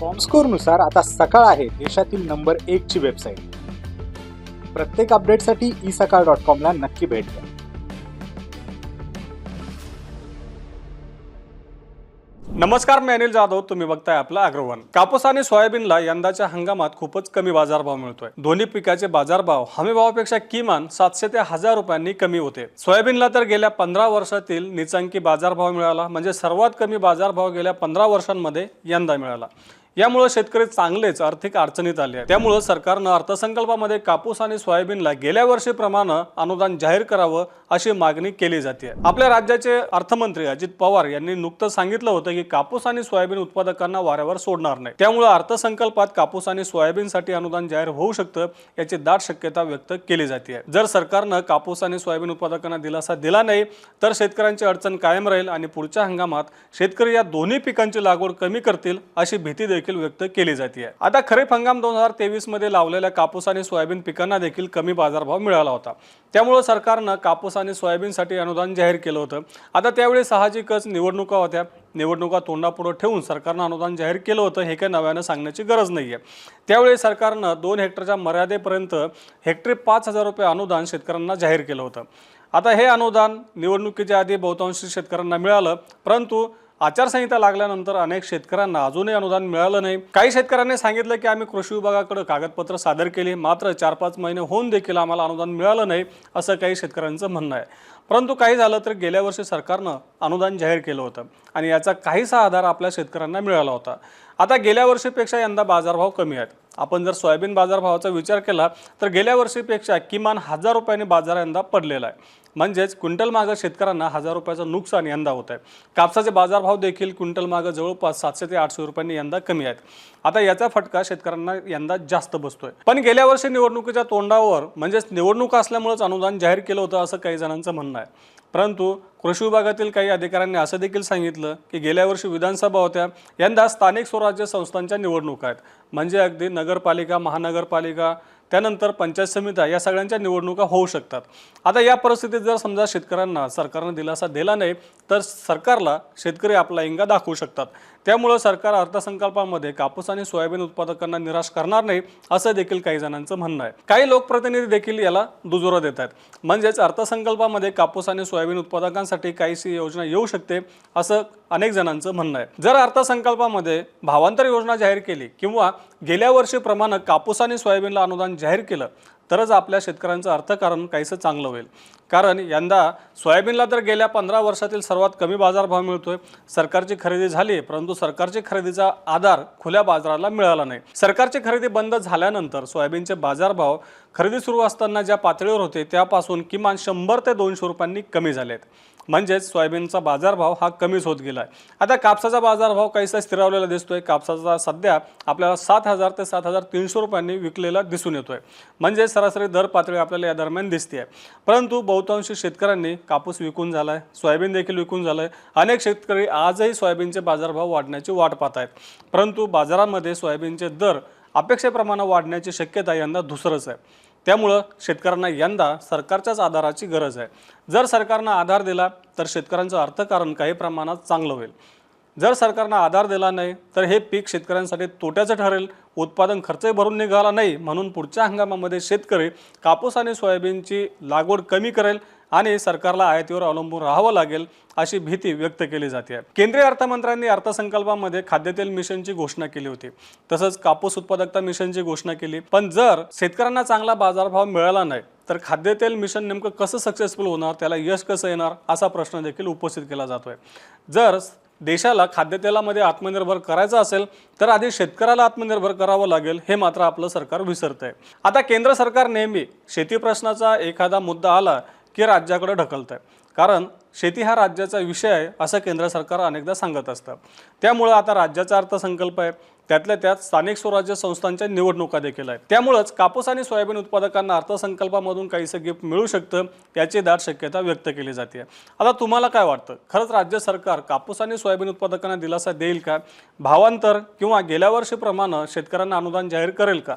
कॉमस्कोरनुसार आता सकाळ आहे देशातील नंबर एकची वेबसाईट प्रत्येक अपडेटसाठी ई सकाळ डॉट कॉमला नक्की भेट द्या. नमस्कार मी अनिल जाधव. तुम्ही बघताय आपला अग्रवन. कापूस आणि सोयाबीनला यंदाच्या हंगामात खूपच कमी बाजारभाव मिळतोय. दोन्ही पिकाचे बाजारभाव हमीभावापेक्षा किमान सातशे ते हजार रुपयांनी कमी होते. सोयाबीनला तर गेल्या पंधरा वर्षातील निचांकी बाजारभाव मिळाला म्हणजे सर्वात कमी बाजारभाव गेल्या पंधरा वर्षांमध्ये यंदा मिळाला. यामुळे शेतकरी चांगलेच आर्थिक अडचणीत आले आहेत. त्यामुळे सरकारनं अर्थसंकल्पामध्ये कापूस आणि सोयाबीनला गेल्या वर्षीप्रमाणे अनुदान जाहीर करावं अशी मागणी केली जाते. आपल्या राज्याचे अर्थमंत्री अजित पवार यांनी नुकतं सांगितलं होतं की कापूस आणि सोयाबीन उत्पादकांना वाऱ्यावर सोडणार नाही. त्यामुळे अर्थसंकल्पात कापूस आणि सोयाबीनसाठी अनुदान जाहीर होऊ शकतं याची दाट शक्यता व्यक्त केली जाते. जर सरकारनं कापूस आणि सोयाबीन उत्पादकांना दिलासा दिला नाही तर शेतकऱ्यांची अडचण कायम राहील आणि पुढच्या हंगामात शेतकरी या दोन्ही पिकांची लागवड कमी करतील अशी भीती देखील व्यक्त केली जाते. आता खरीप हंगाम दोन हजार तेवीसमध्ये लावलेल्या कापूस आणि सोयाबीन पिकांना देखील कमी बाजारभाव मिळाला होता. त्यामुळे सरकारनं कापूस आणि सोयाबीनसाठी अनुदान जाहीर केलं होतं. आता त्यावेळी साहजिकच निवडणुका होत्या. निवडणुका तोंडापुढं ठेवून सरकारनं अनुदान जाहीर केलं होतं हे काही नव्यानं सांगण्याची गरज नाही आहे त्यावेळी सरकारनं दोन हेक्टरच्या मर्यादेपर्यंत हेक्टरी पाच हजार रुपये अनुदान शेतकऱ्यांना जाहीर केलं होतं. आता हे अनुदान निवडणुकीच्या आधी बहुतांशी शेतकऱ्यांना मिळालं परंतु आचारसंहिता लागल्यानंतर अनेक शेतकऱ्यांना अजूनही अनुदान मिळालं नाही. काही शेतकऱ्यांनी सांगितलं की आम्ही कृषी विभागाकडे कागदपत्र सादर केली. मात्र चार पाच महिने होऊन देखील आम्हाला अनुदान मिळालं नाही असं काही शेतकऱ्यांचं म्हणणं आहे. परंतु काही झालं तर गेल्या वर्षी सरकारनं अनुदान जाहीर केलं होतं आणि याचा काहीसा आधार आपल्या शेतकऱ्यांना मिळाला होता. आता गेल्या वर्षीपेक्षा यंदा बाजारभाव कमी आहेत. आपण जर सोयाबीन बाजारभावाचा विचार केला तर गेल्या वर्षीपेक्षा किमान हजार रुपयांनी बाजार यंदा पडलेला आहे. म्हणजेच क्विंटल मागं शेतकऱ्यांना हजार रुपयाचं नुकसान यंदा होत आहे कापसाचे बाजारभाव देखील क्विंटल मागं जवळपास सातशे ते आठशे रुपयांनी यंदा कमी आहेत. आता याचा फटका शेतकऱ्यांना यंदा जास्त बसतोय. पण गेल्या वर्षी निवडणुकीच्या तोंडावर म्हणजेच निवडणूक असल्यामुळेच अनुदान जाहीर केलं होतं असं काही जणांचं म्हणणं आहे. परंतु कृषी विभागातील काही अधिकाऱ्यांनी असं देखील सांगितलं की गेल्या वर्षी विधानसभा होत्या यंदा स्थानिक स्वराज्य संस्थांच्या निवडणुका आहेत. म्हणजे अगदी नगरपालिका महानगरपालिका त्यानंतर पंचायत समित्या या सगळ्यांच्या निवडणुका होऊ शकतात. आता या परिस्थितीत जर समजा शेतकऱ्यांना सरकारनं दिलासा दिला नाही तर सरकारला शेतकरी आपला इंगा दाखवू शकतात. त्यामुळं सरकार अर्थसंकल्पामध्ये कापूस आणि सोयाबीन उत्पादकांना निराश करणार नाही असं देखील काही जणांचं म्हणणं आहे. काही लोकप्रतिनिधी देखील याला दुजोरा देत आहेत. म्हणजेच अर्थसंकल्पामध्ये कापूस आणि सोयाबीन उत्पादकांसाठी काहीशी योजना येऊ शकते असं अनेक जणांचं म्हणणं आहे. जर अर्थसंकल्पामध्ये भावांतर योजना जाहीर केली किंवा गेल्या वर्षीप्रमाणे कापूस आणि सोयाबीनला अनुदान जाहीर केलं तरच आपल्या शेतकऱ्यांचं अर्थकारण काहीसं चांगलं होईल. कारण यंदा सोयाबीनला तर गेल्या पंधरा वर्षातील सर्वात कमी बाजारभाव मिळतोय. सरकारची खरेदी झाली परंतु सरकारची खरेदीचा आधार खुल्या बाजाराला मिळाला नाही. सरकारची खरेदी बंद झाल्यानंतर सोयाबीनचे बाजारभाव खरेदी सुरू असताना ज्या पातळीवर होते त्यापासून किमान शंभर ते दोनशे रुपयांनी कमी झालेत. म्हणजेच सोयाबीनचा बाजारभाव हा कमीच होत गेला आहे आता कापसाचा बाजारभाव काहीसा स्थिरावलेला दिसतोय. कापसाचा सध्या आपल्याला सात हजार ते सात हजार तीनशे रुपयांनी विकलेला दिसून येतोय. म्हणजे सरासरी दर पातळी आपल्याला या दरम्यान दिसते आहे परंतु बहुतांशी शेतकऱ्यांनी कापूस विकून झाला आहे सोयाबीन देखील विकून झालं आहे अनेक शेतकरी आजही सोयाबीनचे बाजारभाव वाढण्याची वाट पाहत आहेत परंतु बाजारामध्ये सोयाबीनचे दर अपेक्षेप्रमाणे वाढण्याची शक्यता यंदा दुसरंच आहे. त्यामुळं शेतकऱ्यांना यंदा सरकारच्याच आधाराची गरज आहे. जर सरकारनं आधार दिला तर शेतकऱ्यांचं अर्थकारण काही प्रमाणात चांगलं होईल. जर सरकारनं आधार दिला नाही तर हे पीक शेतकऱ्यांसाठी तोट्याचं ठरेल. उत्पादन खर्चही भरून निघाला नाही म्हणून पुढच्या हंगामामध्ये शेतकरी कापूस आणि सोयाबीनची लागवड कमी करेल. आणि सरकारला आयातीवर अवलंबून राहावं लागेल अशी भीती व्यक्त केली जाते. आहे केंद्रीय अर्थमंत्र्यांनी अर्थसंकल्पामध्ये खाद्यतेल मिशनची घोषणा केली होती. तसंच कापूस उत्पादकता मिशनची घोषणा केली. पण जर शेतकऱ्यांना चांगला बाजारभाव मिळाला नाही तर खाद्यतेल मिशन नेमकं कसं सक्सेसफुल होणार त्याला यश कसं येणार असा प्रश्न देखील उपस्थित केला जातोय. जर देशाला खाद्यतेलामध्ये आत्मनिर्भर करायचं असेल तर आधी शेतकऱ्याला आत्मनिर्भर करावं लागेल हे मात्र आपलं सरकार विसरतंय. आहे आता केंद्र सरकार नेहमी शेती प्रश्नाचा एखादा मुद्दा आला की राज्याकडे ढकलत आहे कारण शेती हा राज्याचा विषय आहे असं केंद्र सरकार अनेकदा सांगत असतं. त्यामुळं आता राज्याचा अर्थसंकल्प आहे. त्यातल्या त्यात स्थानिक स्वराज्य संस्थांच्या निवडणुका देखील आहेत. त्यामुळंच कापूस आणि सोयाबीन उत्पादकांना अर्थसंकल्पामधून काहीसं गिफ्ट मिळू शकतं याची दाट शक्यता व्यक्त केली जाते. आता तुम्हाला काय वाटतं? खरंच राज्य सरकार कापूस आणि सोयाबीन उत्पादकांना दिलासा देईल का? भावांतर किंवा गेल्या वर्षीप्रमाणे शेतकऱ्यांना अनुदान जाहीर करेल का?